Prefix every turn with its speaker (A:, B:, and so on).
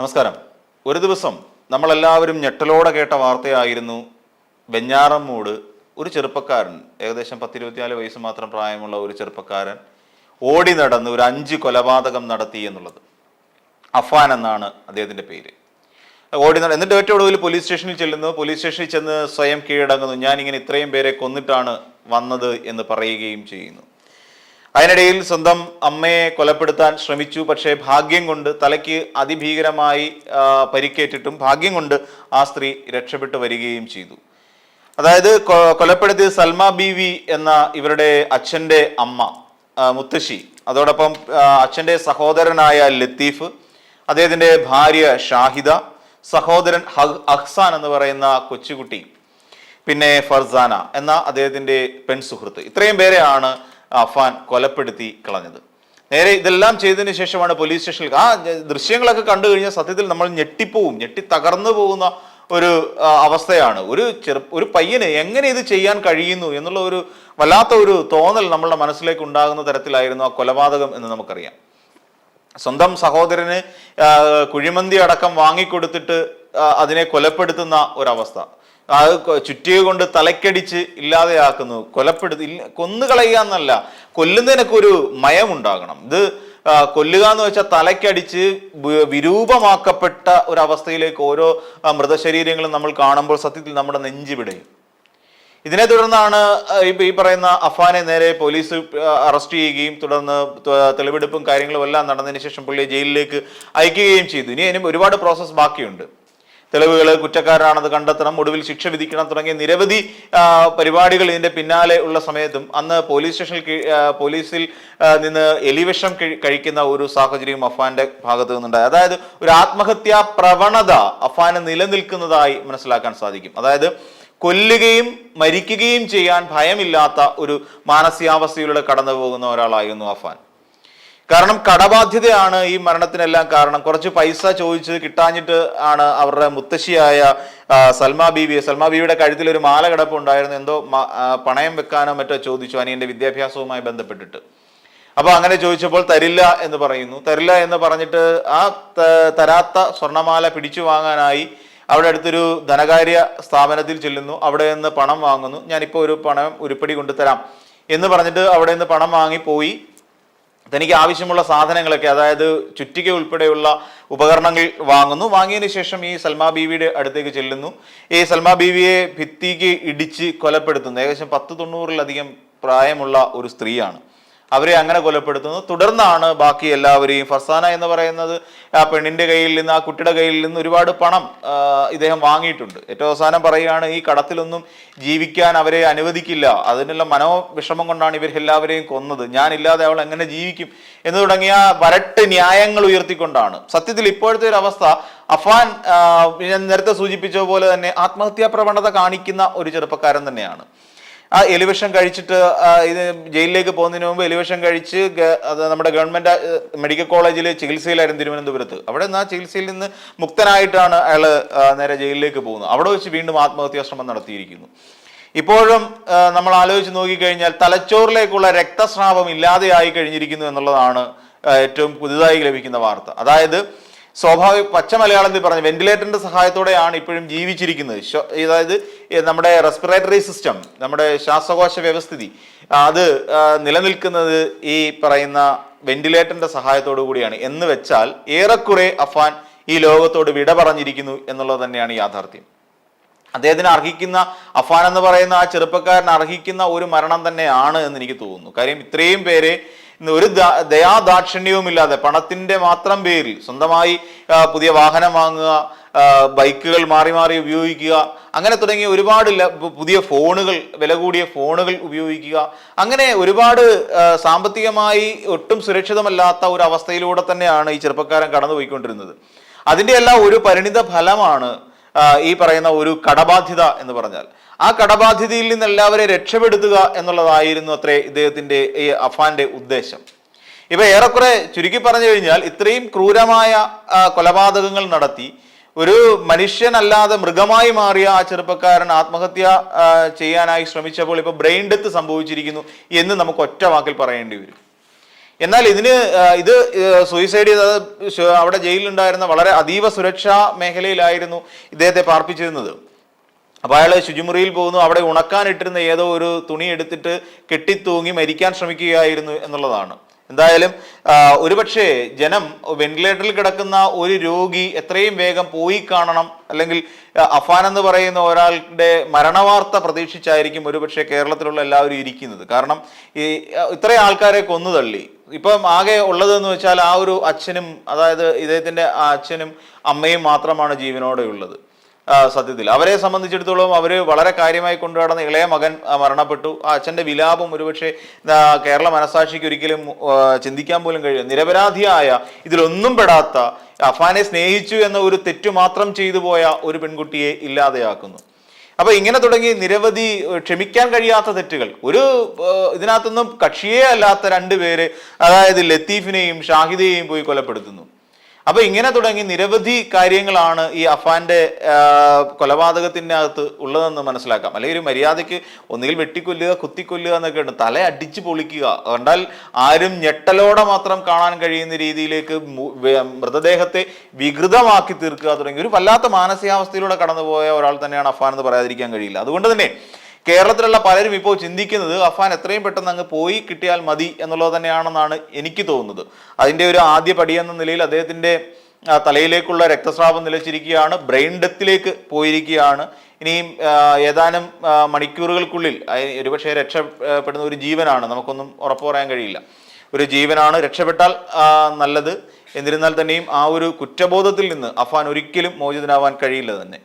A: നമസ്കാരം. ഒരു ദിവസം നമ്മളെല്ലാവരും ഞെട്ടലോടെ കേട്ട വാർത്തയായിരുന്നു വെഞ്ഞാറമ്മൂട്. ഒരു ചെറുപ്പക്കാരൻ ഏകദേശം പത്തിരുപത്തിനാല് വയസ്സ് മാത്രം പ്രായമുള്ള ഒരു ചെറുപ്പക്കാരൻ ഓടി നടന്ന് ഒരു അഞ്ച് കൊലപാതകം നടത്തി എന്നുള്ളത്. അഫാൻ എന്നാണ് അദ്ദേഹത്തിന്റെ പേര്. ഓടി നട എന്നിട്ട് ഏറ്റവും ഒടുവിൽ പോലീസ് സ്റ്റേഷനിൽ ചെല്ലുന്നു. പോലീസ് സ്റ്റേഷനിൽ ചെന്ന് സ്വയം കീഴടങ്ങുന്നു. ഞാനിങ്ങനെ ഇത്രയും പേരെ കൊന്നിട്ടാണ് വന്നത് എന്ന് പറയുകയും ചെയ്യുന്നു. അതിനിടയിൽ സ്വന്തം അമ്മയെ കൊലപ്പെടുത്താൻ ശ്രമിച്ചു. പക്ഷേ ഭാഗ്യം കൊണ്ട് തലയ്ക്ക് അതിഭീകരമായി പരിക്കേറ്റിട്ടും ഭാഗ്യം കൊണ്ട് ആ സ്ത്രീ രക്ഷപ്പെട്ടു വരികയും ചെയ്തു. അതായത് കൊലപ്പെടുത്തിയ സൽമ ബീവി എന്ന ഇവരുടെ അച്ഛന്റെ അമ്മ മുത്തശ്ശി. അതോടൊപ്പം അച്ഛന്റെ സഹോദരനായ ലത്തീഫ് അദ്ദേഹത്തിന്റെ ഭാര്യ ഷാഹിദ സഹോദരൻ അഹ്സാൻ എന്ന് പറയുന്ന കൊച്ചുകുട്ടി പിന്നെ ഫർസാന എന്ന അദ്ദേഹത്തിന്റെ പെൺ സുഹൃത്ത് ഇത്രയും പേരെയാണ് അഫാൻ കൊലപ്പെടുത്തി കളഞ്ഞത്. നേരെ ഇതെല്ലാം ചെയ്തതിന് ശേഷമാണ് പോലീസ് സ്റ്റേഷനിൽ ആ ദൃശ്യങ്ങളൊക്കെ കണ്ടു കഴിഞ്ഞാൽ സത്യത്തിൽ നമ്മൾ ഞെട്ടിപ്പോവും ഞെട്ടി തകർന്നു പോകുന്ന ഒരു അവസ്ഥയാണ്. ഒരു ചെറു ഒരു പയ്യന് എങ്ങനെ ഇത് ചെയ്യാൻ കഴിയുന്നു എന്നുള്ള ഒരു വല്ലാത്ത ഒരു തോന്നൽ നമ്മളുടെ മനസ്സിലേക്ക് ഉണ്ടാകുന്ന തരത്തിലായിരുന്നു ആ കൊലപാതകം എന്ന് നമുക്കറിയാം. സ്വന്തം സഹോദരന് കുഴിമന്തി അടക്കം വാങ്ങിക്കൊടുത്തിട്ട് അതിനെ കൊലപ്പെടുത്തുന്ന ഒരവസ്ഥ. അത് ചുറ്റിക കൊണ്ട് തലക്കടിച്ച് ഇല്ലാതെയാക്കുന്നു. കൊലപ്പെടുത്തി കൊന്നു കൊന്നുകളയുക എന്നല്ല കൊല്ലുന്നതിനൊക്കെ ഒരു മയമുണ്ടാകണം. ഇത് കൊല്ലുക എന്ന് വെച്ചാൽ തലക്കടിച്ച് വിരൂപമാക്കപ്പെട്ട ഒരവസ്ഥയിലേക്ക് ഓരോ മൃതശരീരങ്ങളും നമ്മൾ കാണുമ്പോൾ സത്യത്തിൽ നമ്മുടെ നെഞ്ചു പിടയും ഇതിനെ തുടർന്നാണ് ഈ പറയുന്ന അഫാനെ നേരെ പോലീസ് അറസ്റ്റ് ചെയ്യുകയും തുടർന്ന് തെളിവെടുപ്പും കാര്യങ്ങളും എല്ലാം നടന്നതിന് ശേഷം പുള്ളിയെ ജയിലിലേക്ക് അയക്കുകയും ചെയ്തു. ഇനി അതിനും ഒരുപാട് പ്രോസസ്സ് ബാക്കിയുണ്ട്. തെളിവുകൾ കുറ്റക്കാരാണെന്ന് കണ്ടെത്തണം ഒടുവിൽ ശിക്ഷ വിധിക്കണം തുടങ്ങിയ നിരവധി പരിപാടികൾ ഇതിന്റെ പിന്നാലെ ഉള്ള സമയത്തും അന്ന് പോലീസ് സ്റ്റേഷനിൽ പോലീസിൽ നിന്ന് എലിവിഷം കഴിക്കുന്ന ഒരു സാഹചര്യം അഫാന്റെ ഭാഗത്ത് നിന്നുണ്ടായി. അതായത് ഒരു ആത്മഹത്യാ പ്രവണത അഫാന് നിലനിൽക്കുന്നതായി മനസ്സിലാക്കാൻ സാധിക്കും. അതായത് കൊല്ലുകയും മരിക്കുകയും ചെയ്യാൻ ഭയമില്ലാത്ത ഒരു മാനസികാവസ്ഥയിലൂടെ കടന്നു പോകുന്ന ഒരാളായിരുന്നു അഫാൻ. കാരണം കടബാധ്യതയാണ് ഈ മരണത്തിനെല്ലാം കാരണം. കുറച്ച് പൈസ ചോദിച്ച് കിട്ടാഞ്ഞിട്ട് ആണ് അവരുടെ മുത്തശ്ശിയായ സൽമാ ബീവി സൽമാ ബീവിയുടെ കഴുത്തിൽ ഒരു മാല കിടപ്പുണ്ടായിരുന്നു. എന്തോ പണയം വെക്കാനോ മറ്റോ ചോദിച്ചു അനിയന്റെ വിദ്യാഭ്യാസവുമായി ബന്ധപ്പെട്ടിട്ട്. അപ്പൊ അങ്ങനെ ചോദിച്ചപ്പോൾ തരില്ല എന്ന് പറയുന്നു. തരില്ല എന്ന് പറഞ്ഞിട്ട് ആ തരാത്ത സ്വർണമാല പിടിച്ചു വാങ്ങാനായി അവിടെ അടുത്തൊരു ധനകാര്യ സ്ഥാപനത്തിൽ ചെല്ലുന്നു. അവിടെ നിന്ന് പണം വാങ്ങുന്നു. ഞാനിപ്പോൾ ഒരു പണം ഉരുപ്പടി കൊണ്ടുതരാം എന്ന് പറഞ്ഞിട്ട് അവിടെ നിന്ന് പണം വാങ്ങി പോയി തനിക്ക് ആവശ്യമുള്ള സാധനങ്ങളൊക്കെ അതായത് ചുറ്റിക ഉൾപ്പെടെയുള്ള ഉപകരണങ്ങൾ വാങ്ങുന്നു. വാങ്ങിയതിന് ശേഷം ഈ സൽമാ ബീവിയുടെ അടുത്തേക്ക് ചെല്ലുന്നു. ഈ സൽമാ ബീവിയെ ഭിത്തിക്ക് ഇടിച്ച് കൊലപ്പെടുത്തുന്നു. ഏകദേശം പത്ത് തൊണ്ണൂറിലധികം പ്രായമുള്ള ഒരു സ്ത്രീയാണ്. അവരെ അങ്ങനെ കൊലപ്പെടുത്തുന്നു. തുടർന്നാണ് ബാക്കി എല്ലാവരെയും ഫർസാന എന്ന് പറയുന്നത്. ആ പെണ്ണിന്റെ കയ്യിൽ നിന്ന് ആ കുട്ടിയുടെ കയ്യിൽ നിന്ന് ഒരുപാട് പണം ഇദ്ദേഹം വാങ്ങിയിട്ടുണ്ട്. ഏറ്റവും അവസാനം പറയുകയാണ് ഈ കടത്തിലൊന്നും ജീവിക്കാൻ അവരെ അനുവദിക്കില്ല. അതിനുള്ള മനോവിഷമം കൊണ്ടാണ് ഇവർ എല്ലാവരെയും കൊന്നത്. ഞാനില്ലാതെ അവൾ എങ്ങനെ ജീവിക്കും? എന്ന് തുടങ്ങിയ വരട്ട് ന്യായങ്ങൾ ഉയർത്തിക്കൊണ്ടാണ്. സത്യത്തിൽ ഇപ്പോഴത്തെ ഒരു അവസ്ഥ അഫാൻ ഞാൻ നേരത്തെ സൂചിപ്പിച്ച പോലെ തന്നെ ആത്മഹത്യാ പ്രവണത കാണിക്കുന്ന ഒരു ചെറുപ്പക്കാരൻ തന്നെയാണ്. ആ എലിവേഷൻ കഴിച്ചിട്ട് ഇത് ജയിലിലേക്ക് പോകുന്നതിന് മുമ്പ് എലിവേഷൻ കഴിച്ച് നമ്മുടെ ഗവൺമെന്റ് മെഡിക്കൽ കോളേജിൽ ചികിത്സയിലായിരുന്നു തിരുവനന്തപുരത്ത്. അവിടെ നിന്ന് ആ ചികിത്സയിൽ നിന്ന് മുക്തനായിട്ടാണ് അയാൾ നേരെ ജയിലിലേക്ക് പോകുന്നത്. അവിടെ വെച്ച് വീണ്ടും ആത്മഹത്യാ ശ്രമം നടത്തിയിരിക്കുന്നു. ഇപ്പോഴും നമ്മൾ ആലോചിച്ച് നോക്കിക്കഴിഞ്ഞാൽ തലച്ചോറിലേക്കുള്ള രക്തസ്രാവം ഇല്ലാതെയായി കഴിഞ്ഞിരിക്കുന്നു എന്നുള്ളതാണ് ഏറ്റവും പുതുതായി ലഭിക്കുന്ന വാർത്ത. അതായത് സ്വാഭാവിക പച്ച എന്ന് പറഞ്ഞു വെന്റിലേറ്ററിന്റെ സഹായത്തോടെയാണ് ഇപ്പോഴും ജീവിച്ചിരിക്കുന്നത്. അതായത് നമ്മുടെ റെസ്പിറേറ്ററി സിസ്റ്റം നമ്മുടെ ശ്വാസകോശ വ്യവസ്ഥിതി അത് നിലനിൽക്കുന്നത് ഈ പറയുന്ന വെന്റിലേറ്ററിന്റെ സഹായത്തോടു കൂടിയാണ്. എന്ന് വെച്ചാൽ ഏറെക്കുറെ അഫാൻ ഈ ലോകത്തോട് വിട പറഞ്ഞിരിക്കുന്നു എന്നുള്ളത് തന്നെയാണ് യാഥാർത്ഥ്യം. അദ്ദേഹത്തിന് അർഹിക്കുന്ന അഫാൻ എന്ന് പറയുന്ന ആ ചെറുപ്പക്കാരൻ അർഹിക്കുന്ന ഒരു മരണം തന്നെയാണ് എന്ന് എനിക്ക് തോന്നുന്നു. കാര്യം ഇത്രയും പേരെ ഒരു ദയാദാക്ഷിണ്യവും ദയാദാക്ഷിണ്യവുമില്ലാതെ പണത്തിന്റെ മാത്രം പേരിൽ സ്വന്തമായി പുതിയ വാഹനം വാങ്ങുക ബൈക്കുകൾ മാറി മാറി ഉപയോഗിക്കുക അങ്ങനെ തുടങ്ങിയ ഒരുപാട് പുതിയ ഫോണുകൾ വില കൂടിയ ഫോണുകൾ ഉപയോഗിക്കുക അങ്ങനെ ഒരുപാട് സാമ്പത്തികമായി ഒട്ടും സുരക്ഷിതമല്ലാത്ത ഒരു അവസ്ഥയിലൂടെ തന്നെയാണ് ഈ ചെറുപ്പക്കാരൻ കടന്നുപോയിക്കൊണ്ടിരുന്നത്. അതിന്റെ എല്ലാം ഒരു പരിണിത ഫലമാണ് ഈ പറയുന്ന ഒരു കടബാധ്യത എന്ന് പറഞ്ഞാൽ ആ കടബാധ്യതയിൽ നിന്ന് എല്ലാവരെ രക്ഷപ്പെടുത്തുക എന്നുള്ളതായിരുന്നു അത്രേ ഇദ്ദേഹത്തിന്റെ ഈ അഫാന്റെ ഉദ്ദേശം. ഇപ്പൊ ഏറെക്കുറെ ചുരുക്കി പറഞ്ഞു കഴിഞ്ഞാൽ ഇത്രയും ക്രൂരമായ കൊലപാതകങ്ങൾ നടത്തി ഒരു മനുഷ്യനല്ലാതെ മൃഗമായി മാറിയ ആ ചെറുപ്പക്കാരൻ ആത്മഹത്യ ചെയ്യാനായി ശ്രമിച്ചപ്പോൾ ഇപ്പൊ ബ്രെയിൻ ഡെത്ത് സംഭവിച്ചിരിക്കുന്നു എന്ന് നമുക്ക് ഒറ്റ വാക്കിൽ പറയേണ്ടി വരും. എന്നാൽ ഇതിന് ഇത് സൂയിസൈഡ് ചെയ്തത് അവിടെ ജയിലിലുണ്ടായിരുന്ന വളരെ അതീവ സുരക്ഷാ മേഖലയിലായിരുന്നു ഇദ്ദേഹത്തെ പാർപ്പിച്ചിരുന്നത്. അപ്പോൾ അയാൾ ശുചിമുറിയിൽ പോകുന്നു അവിടെ ഉണക്കാനിട്ടിരുന്ന ഏതോ ഒരു തുണി എടുത്തിട്ട് കെട്ടിത്തൂങ്ങി മരിക്കാൻ ശ്രമിക്കുകയായിരുന്നു എന്നുള്ളതാണ്. എന്തായാലും ഒരുപക്ഷെ ജനം വെന്റിലേറ്ററിൽ കിടക്കുന്ന ഒരു രോഗി എത്രയും വേഗം പോയി കാണണം അല്ലെങ്കിൽ അഫാൻ എന്ന് പറയുന്ന ഒരാളുടെ മരണവാർത്ത പ്രതീക്ഷിച്ചായിരിക്കും ഒരുപക്ഷെ കേരളത്തിലുള്ള എല്ലാവരും ഇരിക്കുന്നത്. കാരണം ഈ ഇത്രയും ആൾക്കാരെ കൊന്നു തള്ളി ഇപ്പം ആകെ ഉള്ളതെന്ന് വെച്ചാൽ ആ ഒരു അച്ഛനും അതായത് ഇദ്ദേഹത്തിന്റെ ആ അച്ഛനും അമ്മയും മാത്രമാണ് ജീവനോടെ ഉള്ളത്. സത്യത്തിൽ. അവരെ സംബന്ധിച്ചിടത്തോളം അവർ വളരെ കാര്യമായി കൊണ്ടുനടന്ന ഇളയ മകൻ മരണപ്പെട്ടു. ആ അച്ഛന്റെ വിലാപം ഒരുപക്ഷെ കേരള മനസാക്ഷിക്ക് ഒരിക്കലും ചിന്തിക്കാൻ പോലും കഴിയും നിരപരാധിയായ ഇതിലൊന്നും പെടാത്ത അഫാനെ സ്നേഹിച്ചു എന്ന ഒരു തെറ്റു മാത്രം ചെയ്തു പോയ ഒരു പെൺകുട്ടിയെ ഇല്ലാതെയാക്കുന്നു. അപ്പൊ ഇങ്ങനെ തുടങ്ങി നിരവധി ക്ഷമിക്കാൻ കഴിയാത്ത തെറ്റുകൾ. ഒരു ഇതിനകത്തൊന്നും കക്ഷിയേ അല്ലാത്ത രണ്ടുപേര് അതായത് ലത്തീഫിനെയും ഷാഹിദയെയും പോയി കൊലപ്പെടുത്തുന്നു. അപ്പൊ ഇങ്ങനെ തുടങ്ങി നിരവധി കാര്യങ്ങളാണ് ഈ അഫാന്റെ കൊലപാതകത്തിന്റെ അകത്ത് ഉള്ളതെന്ന് മനസ്സിലാക്കാം. അല്ലെങ്കിൽ ഒരു മര്യാദയ്ക്ക് ഒന്നുകിൽ വെട്ടിക്കൊല്ലുക കുത്തിക്കൊല്ലുക എന്നൊക്കെ ഉണ്ട്. തല അടിച്ച് പൊളിക്കുക. കണ്ടാൽ ആരും ഞെട്ടലോടെ മാത്രം കാണാൻ കഴിയുന്ന രീതിയിലേക്ക് മൃതദേഹത്തെ വികൃതമാക്കി തീർക്കുക തുടങ്ങി. ഒരു വല്ലാത്ത മാനസികാവസ്ഥയിലൂടെ കടന്നുപോയ ഒരാൾ തന്നെയാണ് അഫാൻ എന്ന് പറയാതിരിക്കാൻ കഴിയില്ല. അതുകൊണ്ട് തന്നെ കേരളത്തിലുള്ള പലരും ഇപ്പോൾ ചിന്തിക്കുന്നത് അഫാൻ എത്രയും പെട്ടെന്ന് അങ്ങ് പോയി കിട്ടിയാൽ മതി എന്നുള്ളത് തന്നെയാണെന്നാണ് എനിക്ക് തോന്നുന്നത്. അതിന്റെ ഒരു ആദ്യ പടി എന്ന നിലയിൽ അദ്ദേഹത്തിന്റെ തലയിലേക്കുള്ള രക്തസ്രാവം നിലച്ചിരിക്കുകയാണ് ബ്രെയിൻ ഡെത്തിലേക്ക് പോയിരിക്കുകയാണ്. ഇനിയും ഏതാനും മണിക്കൂറുകൾക്കുള്ളിൽ ഒരുപക്ഷെ രക്ഷപ്പെടുന്ന ഒരു ജീവനാണ് നമുക്കൊന്നും ഉറപ്പു പറയാൻ കഴിയില്ല. ഒരു ജീവനാണ് രക്ഷപ്പെട്ടാൽ നല്ലത്. എന്നിരുന്നാൽ തന്നെയും ആ ഒരു കുറ്റബോധത്തിൽ നിന്ന് അഫാൻ ഒരിക്കലും മോചിതനാവാൻ കഴിയില്ല തന്നെ.